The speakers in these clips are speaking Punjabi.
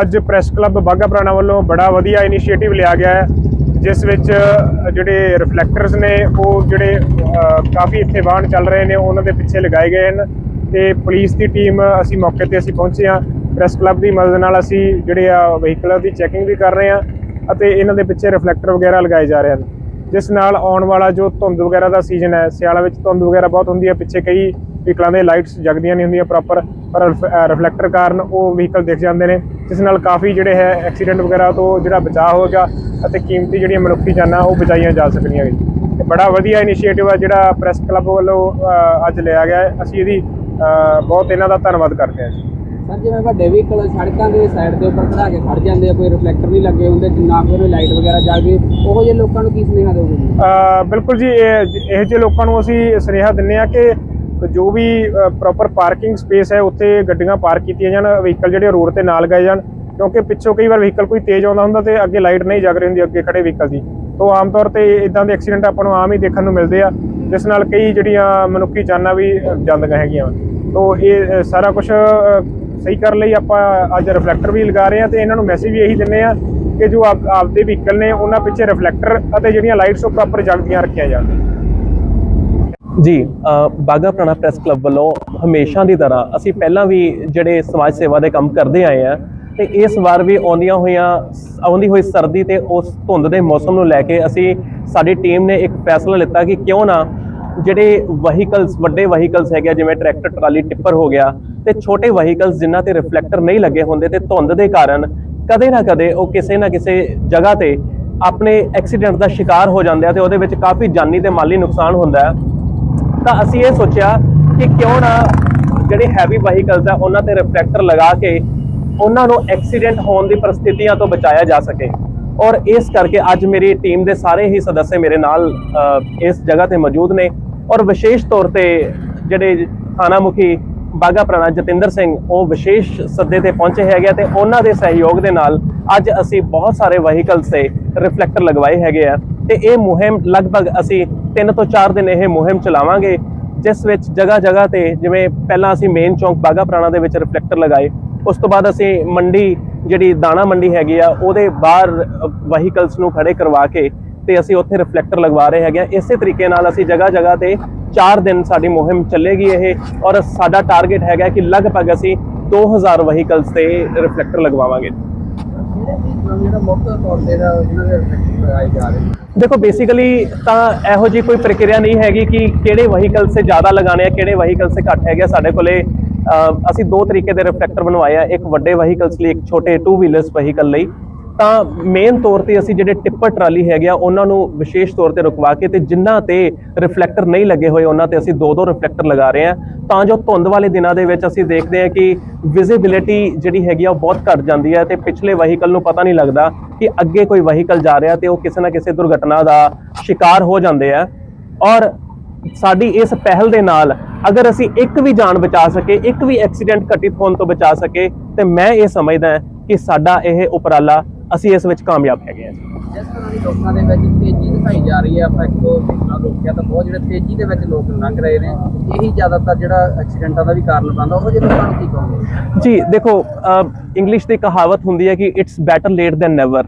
ਅੱਜ ਪ੍ਰੈਸ ਕਲੱਬ ਬਾਗਾ ਪੁਰਾਣਾ ਵੱਲੋਂ ਬੜਾ ਵਧੀਆ ਇਨੀਸ਼ੀਏਟਿਵ ਲਿਆ ਗਿਆ ਹੈ, ਜਿਸ ਵਿੱਚ ਜਿਹੜੇ ਰਿਫਲੈਕਟਰਸ ਨੇ, ਉਹ ਜਿਹੜੇ ਕਾਫੀ ਇੱਥੇ ਵਾਹਨ ਚੱਲ ਰਹੇ ਨੇ, ਉਹਨਾਂ ਦੇ ਪਿੱਛੇ ਲਗਾਏ ਗਏ ਹਨ ਤੇ ਪੁਲਿਸ ਦੀ ਟੀਮ ਅਸੀਂ ਮੌਕੇ ਤੇ ਅਸੀਂ ਪਹੁੰਚੇ ਹਾਂ। ਪ੍ਰੈਸ ਕਲੱਬ ਦੀ ਮਦਦ ਨਾਲ ਅਸੀਂ ਜਿਹੜੇ ਆ ਵਹੀਕਲਾਂ ਦੀ ਚੈਕਿੰਗ ਵੀ ਕਰ ਰਹੇ ਹਾਂ ਅਤੇ ਇਹਨਾਂ ਦੇ ਪਿੱਛੇ ਰਿਫਲੈਕਟਰ ਵਗੈਰਾ ਲਗਾਏ ਜਾ ਰਹੇ ਹਨ, ਜਿਸ ਨਾਲ ਆਉਣ ਵਾਲਾ ਜੋ ਧੁੰਦ ਵਗੈਰਾ ਦਾ ਸੀਜ਼ਨ ਹੈ, ਸਿਆਲਾ ਵਿੱਚ ਧੁੰਦ ਵਗੈਰਾ ਬਹੁਤ ਹੁੰਦੀ ਹੈ, ਪਿੱਛੇ ਕਈ ਵਹੀਕਲਾਂ ਦੇ ਲਾਈਟਸ ਜਗਦੀਆਂ ਨਹੀਂ ਹੁੰਦੀਆਂ ਪ੍ਰੋਪਰ ਪਰ ਰਿਫਲੈਕਟਰ ਕਾਰਨ ਉਹ ਵਹੀਕਲ ਦਿਖ ਜਾਂਦੇ ਨੇ ਜਿਸ ਨਾਲ ਕਾਫੀ ਜਿਹੜੇ ਹੈ ਐਕਸੀਡੈਂਟ ਵਗੈਰਾ ਤੋਂ ਜਿਹੜਾ ਬਚਾਅ ਹੋਗਾ ਅਤੇ ਕੀਮਤੀ ਜਿਹੜੀਆਂ ਮਨੁੱਖੀ ਜਾਨਾਂ ਉਹ ਬਚਾਈਆਂ ਜਾ ਸਕਣੀਆਂ ਜੀ ਤੇ ਬੜਾ ਵਧੀਆ ਇਨੀਸ਼ੀਏਟਿਵ ਹੈ ਜਿਹੜਾ ਪ੍ਰੈਸ ਕਲੱਬ ਵੱਲੋਂ ਅੱਜ ਲਿਆ ਗਿਆ ਅਸੀਂ ਇਹਦੀ ਬਹੁਤ ਇਹਨਾਂ ਦਾ ਧੰਨਵਾਦ ਕਰਦੇ ਹਾਂ ਜੀ। ਸਰ ਜਿਵੇਂ ਵੱਡੇ ਵਹੀਕਲ ਸੜਕਾਂ ਦੇ ਸਾਈਡ ਦੇ ਉੱਪਰ ਖੜਾ ਕੇ ਖੜ ਜਾਂਦੇ ਆ ਕੋਈ ਰਿਫਲੈਕਟਰ ਨਹੀਂ ਲੱਗੇ ਹੁੰਦੇ ਨਾ ਕੋਈ ਲਾਈਟ ਵਗੈਰਾ ਜਗਦੀ ਉਹੋ ਜਿਹੇ ਲੋਕਾਂ ਨੂੰ ਕੀ ਸੁਨੇਹਾ ਅ, ਬਿਲਕੁਲ ਜੀ ਇਹ ਇਹੋ ਜਿਹੇ ਲੋਕਾਂ ਨੂੰ ਅਸੀਂ ਸੁਨੇਹਾ ਦਿੰਨੇ ਆ ਕਿ ਜੋ ਵੀ ਪ੍ਰੋਪਰ ਪਾਰਕਿੰਗ ਸਪੇਸ ਹੈ, ਉੱਥੇ ਗੱਡੀਆਂ ਪਾਰਕ ਕੀਤੀਆਂ ਜਾਣ ਵਹੀਕਲ ਜਿਹੜੇ ਰੋਡ ਤੇ ਨਾਲ ਗਏ ਜਾਣ, ਕਿਉਂਕਿ ਪਿੱਛੋਂ ਕਈ ਵਾਰ ਵਹੀਕਲ ਕੋਈ ਤੇਜ਼ ਆਉਂਦਾ ਹੁੰਦਾ ਤੇ ਅੱਗੇ ਲਾਈਟ ਨਹੀਂ ਜਗ ਰਹੀ ਹੁੰਦੀ, ਅੱਗੇ ਖੜੇ ਵਹੀਕਲ ਦੀ ਤੋਂ ਆਮ ਤੌਰ ਤੇ ਇਦਾਂ ਦੇ ਐਕਸੀਡੈਂਟ ਆਪਾਂ ਨੂੰ ਆਮ ਹੀ ਦੇਖਣ ਨੂੰ ਮਿਲਦੇ ਆ, ਜਿਸ ਨਾਲ ਕਈ ਜਿਹੜੀਆਂ ਮਨੁੱਖੀ ਜਾਨਾਂ ਵੀ ਜਾਂਦੀਆਂ ਹੈਗੀਆਂ ਵਾਂ। ਤੋਂ ਇਹ ਸਾਰਾ ਕੁਝ ਸਹੀ ਕਰਨ ਲਈ ਆਪਾਂ ਅੱਜ ਰਿਫਲੈਕਟਰ ਵੀ ਲਗਾ ਰਹੇ ਆ ਤੇ ਇਹਨਾਂ ਨੂੰ ਮੈਸੇਜ ਵੀ ਇਹੀ ਦਿੰਨੇ ਆ ਕਿ ਜੋ ਆਪ, ਆਪਦੇ ਵਹੀਕਲ ਨੇ, ਉਹਨਾਂ ਪਿੱਛੇ ਰਿਫਲੈਕਟਰ ਅਤੇ ਜਿਹੜੀਆਂ ਲਾਈਟਸ ਉਹ ਪ੍ਰੋਪਰ ਜਗਦੀਆਂ ਰੱਖੀਆਂ ਜਾਣ ਜੀ ਅ, ਬਾਘਾ ਪੁਰਾਣਾ ਪ੍ਰੈਸ ਕਲੱਬ ਵੱਲੋਂ ਹਮੇਸ਼ਾ ਦੀ ਤਰ੍ਹਾਂ ਅਸੀਂ ਪਹਿਲਾਂ ਵੀ ਜਿਹੜੇ ਸਮਾਜ ਸੇਵਾ ਦੇ ਕੰਮ ਕਰਦੇ ਆਏ ਆ ਤੇ ਇਸ ਵਾਰ ਵੀ ਆਉਂਦੀਆਂ ਹੋਈਆਂ ਆਉਂਦੀ ਹੋਈ ਸਰਦੀ ਤੇ ਉਸ ਧੁੰਦ ਦੇ ਮੌਸਮ ਨੂੰ ਲੈ ਕੇ ਅਸੀਂ ਸਾਡੀ ਟੀਮ ਨੇ ਇੱਕ ਫੈਸਲਾ ਲਿੱਤਾ ਕਿ ਕਿਉਂ ਨਾ ਜਿਹੜੇ ਵਹੀਕਲਸ ਵੱਡੇ ਵਹੀਕਲਸ ਹੈਗੇ ਆ, ਜਿਵੇਂ ਟਰੈਕਟਰ ਟਰਾਲੀ ਟਿੱਪਰ ਹੋ ਗਿਆ ਤੇ ਛੋਟੇ ਵਹੀਕਲਸ ਜਿਨ੍ਹਾਂ ਤੇ ਰਿਫਲੈਕਟਰ ਨਹੀਂ ਲੱਗੇ ਹੁੰਦੇ ਤੇ ਧੁੰਦ ਦੇ ਕਾਰਨ ਕਦੇ ਨਾ ਕਦੇ ਉਹ ਕਿਸੇ ਨਾ ਕਿਸੇ ਜਗ੍ਹਾ ਤੇ ਆਪਣੇ ਐਕਸੀਡੈਂਟ ਦਾ ਸ਼ਿਕਾਰ ਹੋ ਜਾਂਦੇ ਆ ਤੇ ਉਹਦੇ ਵਿੱਚ ਕਾਫੀ ਜਾਨੀ ਤੇ ਮਾਲੀ ਨੁਕਸਾਨ ਹੁੰਦਾ ਹੈ। ਤਾਂ ਅਸੀਂ ਇਹ ਸੋਚਿਆ ਕਿ ਕਿਉਂ ਨਾ ਜਿਹੜੇ ਹੈਵੀ ਵਹੀਕਲਸ ਆ, ਉਹਨਾਂ ਤੇ ਰਿਫਲੈਕਟਰ ਲਗਾ ਕੇ ਉਹਨਾਂ ਨੂੰ ਐਕਸੀਡੈਂਟ ਹੋਣ ਦੀ ਪਰਿਸਥਿਤੀਆਂ ਤੋਂ ਬਚਾਇਆ ਜਾ ਸਕੇ। ਔਰ ਇਸ ਕਰਕੇ ਅੱਜ ਮੇਰੀ ਟੀਮ ਦੇ ਸਾਰੇ ਹੀ ਸਦੱਸਿਆ ਮੇਰੇ ਨਾਲ ਇਸ ਜਗ੍ਹਾ ਤੇ ਮੌਜੂਦ ਨੇ। ਔਰ ਵਿਸ਼ੇਸ਼ ਤੌਰ ਤੇ ਜਿਹੜੇ ਥਾਣਾ ਮੁਖੀ ਬਾਗਾ ਪ੍ਰਾਣਾ ਜਤਿੰਦਰ ਸਿੰਘ, ਉਹ ਵਿਸ਼ੇਸ਼ ਸੱਦੇ ਤੇ ਪਹੁੰਚੇ ਹੈਗੇ ਆ ਤੇ ਉਹਨਾਂ ਦੇ ਸਹਿਯੋਗ ਦੇ ਨਾਲ ਅੱਜ ਅਸੀਂ ਬਹੁਤ ਸਾਰੇ ਵਹੀਕਲਸ ਤੇ ਰਿਫਲੈਕਟਰ ਲਗਵਾਏ ਹੈਗੇ ਆ। ਤੇ ਇਹ ਮੁਹਿੰਮ ਲਗਭਗ ਅਸੀਂ 3 ਤੋਂ 4 ਦਿਨ ਇਹ ਮੁਹਿੰਮ ਚਲਾਵਾਂਗੇ, ਜਿਸ ਵਿੱਚ ਜਗ੍ਹਾ ਜਗ੍ਹਾ ਤੇ ਜਿਵੇਂ ਪਹਿਲਾਂ ਅਸੀਂ ਮੇਨ ਚੌਂਕ ਬਾਗਾ ਪ੍ਰਾਣਾ ਦੇ ਵਿੱਚ ਰਿਫਲੈਕਟਰ ਲਗਾਏ, ਉਸ ਤੋਂ ਬਾਅਦ ਅਸੀਂ ਮੰਡੀ, ਜਿਹੜੀ ਦਾਣਾ ਮੰਡੀ ਹੈਗੀ ਆ, ਉਹਦੇ ਬਾਹਰ ਵਹੀਕਲਸ ਨੂੰ ਖੜੇ ਕਰਵਾ ਕੇ ਤੇ ਅਸੀਂ ਉੱਥੇ ਰਿਫਲੈਕਟਰ ਲਗਵਾ ਰਹੇ ਹੈਗੇ ਆ। ਇਸੇ ਤਰੀਕੇ ਨਾਲ ਅਸੀਂ ਜਗ੍ਹਾ ਜਗ੍ਹਾ ਤੇ 4 ਦਿਨ ਸਾਡੀ ਮੁਹਿੰਮ ਚੱਲੇਗੀ ਇਹ, ਔਰ ਸਾਡਾ ਟਾਰਗੇਟ ਹੈਗਾ ਕਿ ਲਗਭਗ ਅਸੀਂ 2000 ਵਹੀਕਲਸ ਤੇ ਰਿਫਲੈਕਟਰ ਲਗਵਾਵਾਂਗੇ। ਦੇਖੋ ਬੇਸਿਕਲੀ ਤਾਂ ਇਹੋ ਜੀ ਕੋਈ ਪ੍ਰਕਿਰਿਆ ਨਹੀਂ ਹੈਗੀ ਕਿ ਕਿਹੜੇ ਵਹੀਕਲ ਸੇ ਜ਼ਿਆਦਾ ਲਗਾਣੇ ਆ ਕਿਹੜੇ ਵਹੀਕਲ ਸੇ ਘੱਟ ਹੈਗੇ ਆ। ਸਾਡੇ ਕੋਲੇ ਅਹ, ਅਸੀਂ ਦੋ ਤਰੀਕੇ ਦੇ ਰਿਫਲੈਕਟਰ ਬਣਵਾਏ ਆ ਇੱਕ ਵੱਡੇ ਵਹੀਕਲਸ ਲਈ ਇੱਕ ਛੋਟੇ ਟੂ ਵੀਲਰਸ ਵਹੀਕਲ ਲਈ ਤਾਂ ਮੇਨ ਤੌਰ ਤੇ ਅਸੀਂ ਜਿਹੜੇ ਟਿੱਪਰ ਟਰਾਲੀ ਹੈਗੇ ਆ, ਉਹਨਾਂ ਨੂੰ ਵਿਸ਼ੇਸ਼ ਤੌਰ ਤੇ ਰੁਕਵਾ ਕੇ ਤੇ ਜਿਨ੍ਹਾਂ ਤੇ ਰਿਫਲੈਕਟਰ ਨਹੀਂ ਲੱਗੇ ਹੋਏ, ਉਹਨਾਂ ਤੇ ਅਸੀਂ ਦੋ ਦੋ ਰਿਫਲੈਕਟਰ ਲਗਾ ਰਹੇ ਆ ਤਾਂ ਜੋ ਧੁੰਦ ਵਾਲੇ ਦਿਨਾਂ ਦੇ ਵਿੱਚ ਅਸੀਂ ਦੇਖਦੇ ਆ ਕਿ ਵਿਜ਼ਿਬਿਲਿਟੀ ਜਿਹੜੀ ਹੈਗੀ ਆ, ਉਹ ਬਹੁਤ ਘਟ ਜਾਂਦੀ ਹੈ ਤੇ ਪਿਛਲੇ ਵਹੀਕਲ ਨੂੰ ਪਤਾ ਨਹੀਂ ਲੱਗਦਾ ਕਿ ਅੱਗੇ ਕੋਈ ਵਹੀਕਲ ਜਾ ਰਿਹਾ ਤੇ ਉਹ ਕਿਸੇ ਨਾ ਕਿਸੇ ਦੁਰਘਟਨਾ ਦਾ ਸ਼ਿਕਾਰ ਹੋ ਜਾਂਦੇ ਆ। ਔਰ ਸਾਡੀ ਇਸ ਪਹਿਲ ਦੇ ਨਾਲ ਅਗਰ ਅਸੀਂ ਇੱਕ ਵੀ ਜਾਨ ਬਚਾ ਸਕੇ, ਇੱਕ ਵੀ ਐਕਸੀਡੈਂਟ ਘਟਿਤ ਹੋਣ ਤੋਂ ਬਚਾ ਸਕੇ, ਤੇ ਮੈਂ ਇਹ ਸਮਝਦਾ ਕਿ ਸਾਡਾ ਇਹ ਉਪਰਾਲਾ ਅਸੀਂ ਇਸ ਵਿੱਚ ਕਾਮਯਾਬ ਹੈਗੇ ਹਾਂ। ਜਿਸ ਤਰ੍ਹਾਂ ਦੀ ਲੋਕਾਂ ਦੇ ਵਿੱਚ ਤੇਜ਼ੀ ਦਿਖਾਈ ਜਾ ਰਹੀ ਹੈ ਆਪਾਂ ਇੱਕੋ ਸਿੱਖਣਾ ਰੋਕਿਆ ਤਾਂ ਬਹੁਤ ਜਿਹੜੇ ਤੇਜ਼ੀ ਦੇ ਵਿੱਚ ਲੋਕ ਲੰਘ ਰਹੇ ਨੇ ਇਹੀ ਜ਼ਿਆਦਾਤਰ ਜਿਹੜਾ ਐਕਸੀਡੈਂਟਾਂ ਦਾ ਵੀ ਕਾਰਨ ਬਣਦਾ ਉਹ ਜਿਹੇ ਲੋਕਾਂ ਨੂੰ ਕੀ ਕਹੋਗੇ? ਜੀ ਦੇਖੋ ਇੰਗਲਿਸ਼ ਦੀ ਕਹਾਵਤ ਹੁੰਦੀ ਹੈ ਕਿ it's better late than never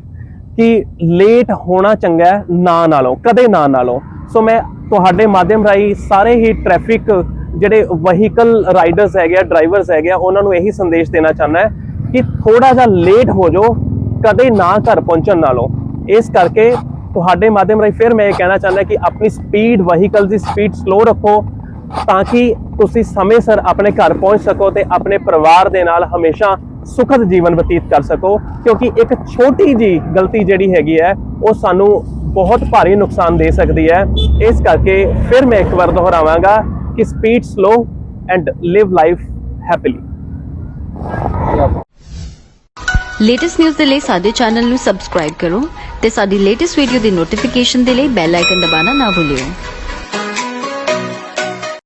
ਕਿ ਲੇਟ ਹੋਣਾ ਚੰਗਾ ਹੈ ਨਾ ਨਾਲੋਂ ਕਦੇ ਨਾ ਨਾਲੋਂ। ਸੋ ਮੈਂ ਤੁਹਾਡੇ ਮਾਧਿਅਮ ਰਾਹੀਂ ਸਾਰੇ ਹੀ ਟ੍ਰੈਫਿਕ ਜਿਹੜੇ ਵਹੀਕਲ ਰਾਈਡਰਸ ਹੈਗੇ ਆ ਡਰਾਈਵਰਸ ਹੈਗੇ ਆ ਉਹਨਾਂ ਨੂੰ ਇਹੀ ਸੰਦੇਸ਼ ਦੇਣਾ ਚਾਹੁੰਦਾ ਹੈ ਕਿ ਥੋੜਾ ਜਿਹਾ ਲੇਟ ਹੋ ਜਾਓ ਕਦੇ ਨਾ ਘਰ ਪਹੁੰਚਣ ਨਾਲੋਂ, ਇਸ ਕਰਕੇ ਤੁਹਾਡੇ ਮਾਧਿਅਮ ਰਾਹੀਂ ਫਿਰ ਮੈਂ ਇਹ ਕਹਿਣਾ ਚਾਹੁੰਦਾ ਕਿ ਆਪਣੀ ਸਪੀਡ ਵਹੀਕਲ ਦੀ ਸਪੀਡ ਸਲੋ ਰੱਖੋ, ਤਾਂ ਕਿ ਤੁਸੀਂ ਸਮੇਂ ਸਿਰ ਆਪਣੇ ਘਰ ਪਹੁੰਚ ਸਕੋ ਤੇ ਆਪਣੇ ਪਰਿਵਾਰ ਦੇ ਨਾਲ ਹਮੇਸ਼ਾ ਸੁਖਦ ਜੀਵਨ ਬਤੀਤ ਕਰ ਸਕੋ, ਕਿਉਂਕਿ ਇੱਕ ਛੋਟੀ ਜੀ ਗਲਤੀ ਜਿਹੜੀ ਹੈਗੀ ਹੈ, ਉਹ ਸਾਨੂੰ ਬਹੁਤ ਭਾਰੀ ਨੁਕਸਾਨ ਦੇ ਸਕਦੀ ਹੈ। ਇਸ ਕਰਕੇ ਫਿਰ ਮੈਂ ਇੱਕ ਵਾਰ ਦੁਹਰਾਵਾਂਗਾ ਕਿ speed slow and live life happily latest news ਦੇ ਲਈ ਸਾਡੇ ਚੈਨਲ ਨੂੰ ਸਬਸਕ੍ਰਾਈਬ ਕਰੋ ਤੇ ਸਾਡੀ ਲੇਟੈਸਟ ਵੀਡੀਓ ਦੀ ਨੋਟੀਫਿਕੇਸ਼ਨ ਦੇ ਲਈ ਬੈਲ ਆਈਕਨ ਦਬਾਉਣਾ ਨਾ ਭੁੱਲਿਓ।